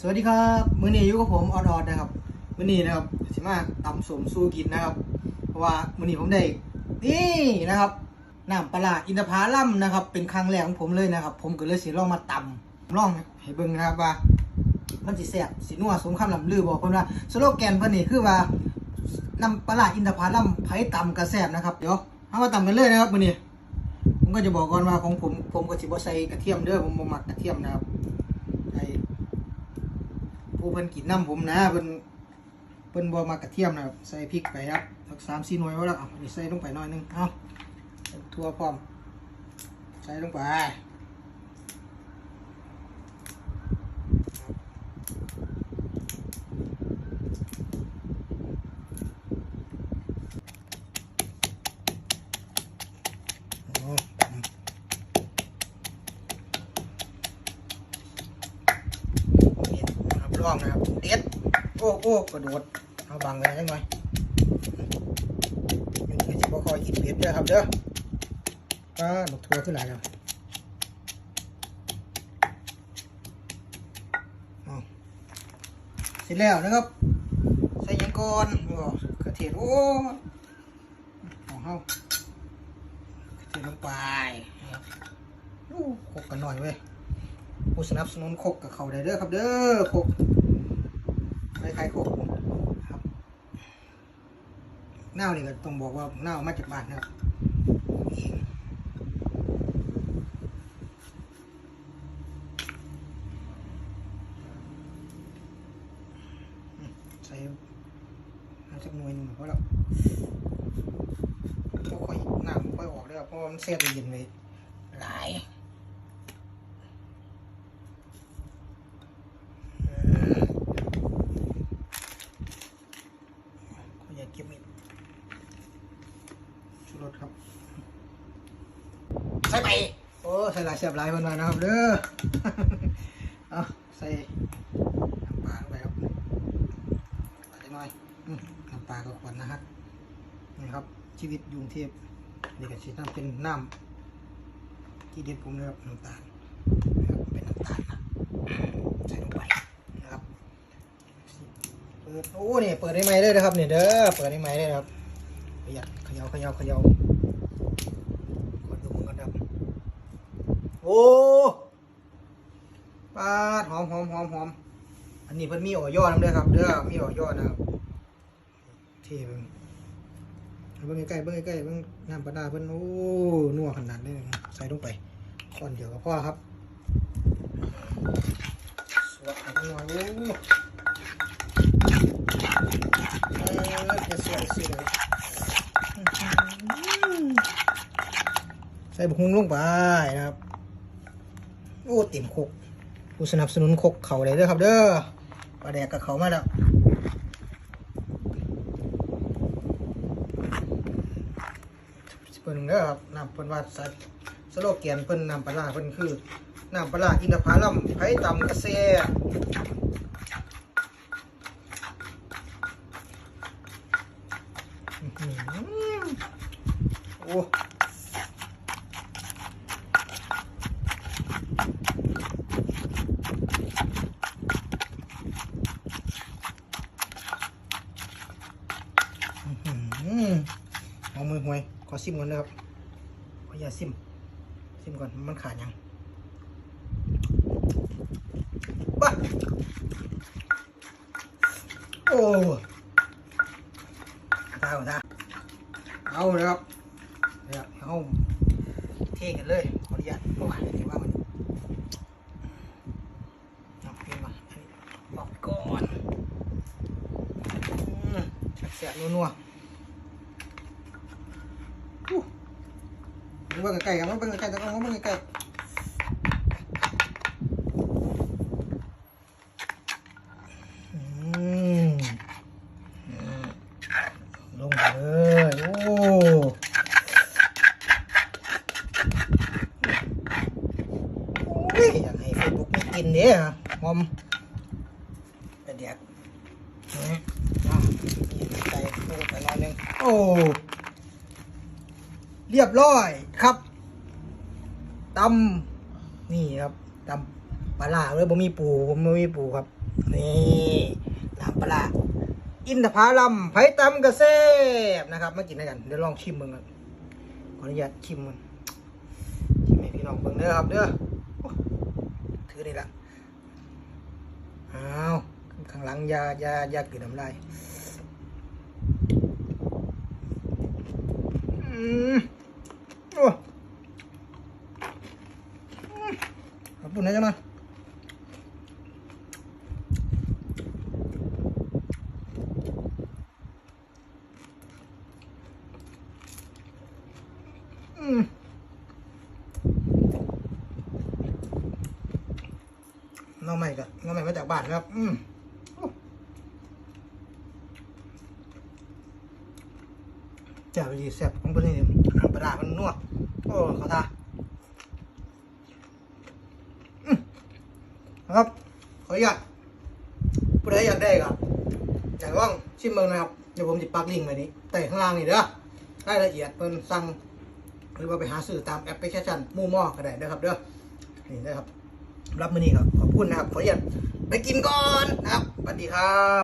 สวัสดีครับมื้อนี้อยู่กับผมออดออดนะครับมื้อนี้นะครับสิมาตำสมสู้กินนะครับ เพราะว่ามื้อนี้ผมได้นี่นะครับน้ำปลาอินทผลัมนะครับ เป็นครั้งแรกของผมเลยนะครับ ผมก็เลยสิลองมาตำลองให้เบิ่งนะครับว่ามันสิแซ่บสินัวสมคำลำลือบอกเพิ่นว่าสโลแกนเพิ่นนี่คือว่าน้ำปลาอินทผลัมไผตำกระแซ่บนะครับเดี๋ยวเอามาตำกันเลยนะครับมื้อนี้ผมก็จะบอกก่อนว่าของผมผมก็สิบ่ใส่กระเทียมเด้อผมบ่มักกระเทียมนะครับ ผู้เพิ่นกินน้ำผมนะเพิ่นเพิ่นบอมากระเทียมนะครับใส่พริกไปครับสักสามสี่หน่วยว่าแล้วอะนี่ใส่ลงไปหน่อยหนึงเอาทั่วพร้อม ใส่ลงไปโอ้ตำ เด็ดนะครับร่องนะครับเด็ดโอ้โอ้กระโดดเอาบังไว้จังหน่อยมันคือจะบ่คอยกินเบ็ดเด้อครับเด้อก็บักทัวขึ้นหลายแล้วเอเสร็จแล้วนะครับ ใส่ยังก่อนโอ้กระเทียมโอ้ของเฮากระเทียมลงไปนะครับโอ้โคกกันหน่อยเว้ยผู้สนับสนุนโคกกับเขาได้เด้อครับเด้อโคก คล้ายๆโคกครับเน่านี่ก็ต้องบอกว่าเน่ามาจากบ้านนะครับเองอืมใส่น้ำสักหน่วยหนึ่งเพราะเราค่อยน้ำไม่ค่อยออกเลยครับเพราะมันเสียตัวเย็นเลยหลาย ขออย่าเก็บอีกชูรสครับ ใส่ไปโอ้ใส่หลายเสียบหลายคนมานะครับเด้อเอาใส่น้ำปลาลงไปครับใส่หน่อยน้ำปลาก็ควรนะครับนี่ครับ ชีวิตยุงเทพนี่ก็ชิน้ำเป็นน้ำที่เด็ดผมเลยครับน้ำตาลนะครับเป็นน้ำตาลนะใส่ลงไปนะครับเปิดโอ้เนี่ยเปิดได้ไหมเลยนะครับเนี่ยเด้อเปิดได้ไหมเลยครับขยับเขย่าเขย่าเขย่ากดดูมันกันครับ โอ้ปาดหอมหอมหอมหอมอันนี้เพิ่นมีอ่อย่อน้ำด้อครับ เด้อมีอ่อย่อนะครับเท่เบิ่งเบิ่งใกล้เบิ่งใกล้เบิ่งน้ำปลาดาเพิ่นโอ้นัวขนาดนี้ใส่ลงไปก้อนเดียวก็พอครับสวดให้มันหน่อยโอ้สวยสวยใส่บุกฮุ้งลงไปนะครับ โอ้เต็มคกผู้สนับสนุนคกเขาเลยเด้อครับ เด้อปลาแดกกับเขามาแล้วเพิ่นเด้อครับน้ำเพิ่นว่าสัตว์สโลแกนเพิ่นน้ำปลาร้าเพิ่นคือน้ำปลาร้าอินทผลัมไผ่ตำกระเซอื้อโอ้หือเอามื อหวยขอซิมก่อนนะครับขออย่าซิม ซิมก่อน มันขาดยังบ้าโอ้ตาของตาเอาเลยครับเดี๋ยเอาเทกันเลย ขออนุญาตโอ้ยเดี๋ยวว่ามันเอาเพียนมาอออกก่อนแสบๆนัวๆ อู้ดูว่าใกล้ๆกันว่าเป็นใกล้ๆแต่ก็ว่าเป็นใกล้ๆอืมลงไปเลยโอ้อยยากให้เฟซบุ๊กมีกินเนี่ยมอมไปเดี๋ยวนี่อะนี่ใส่ลงไปนอยนึงโอ้ เรียบร้อยครับตำนี่ครับตำปลาล่าเลยบ่มีปูผมบ่มีปูครับ นี่น้ำปลาอินทผลัมไผ่ตำกระเซบนะครับมากินด้วยกันเดี๋ยวลองชิมมึงกันขออนุญาตชิมมันชิมให้พี่น้องเบิ่งเด้อครับเด้อถือนี่ละอ้าวข้างหลังยายายากกินน้ำลายอืมโอ้อืม ปุ่นะจ๊ะมาอืมน้องใหม่กับน้องใหม่มาจากบ้านครับ อืมเจ้าไปดีแซ่บของคนนี้ปลาร้ามันนัวโอ้เขาทาอืม นะครับ ขออนุญาตผู้ใดอยากได้ก็อยากว่างชิมเมืองนะครับ เดี๋ยวผมจะปักลิงก์ไว้นี้แต่ข้างล่างนี่เด้อรายละเอียดเพิ่นสั่งหรือว่าไปหาซื้อตามแอปพลิเคชันมู่มอก็ได้นะครับเด้อนี่นะครับ รับมือนี้ครับ ขอบคุณนะครับ ขออนุญาตไปกินก่อนนะครับสวัสดีครับ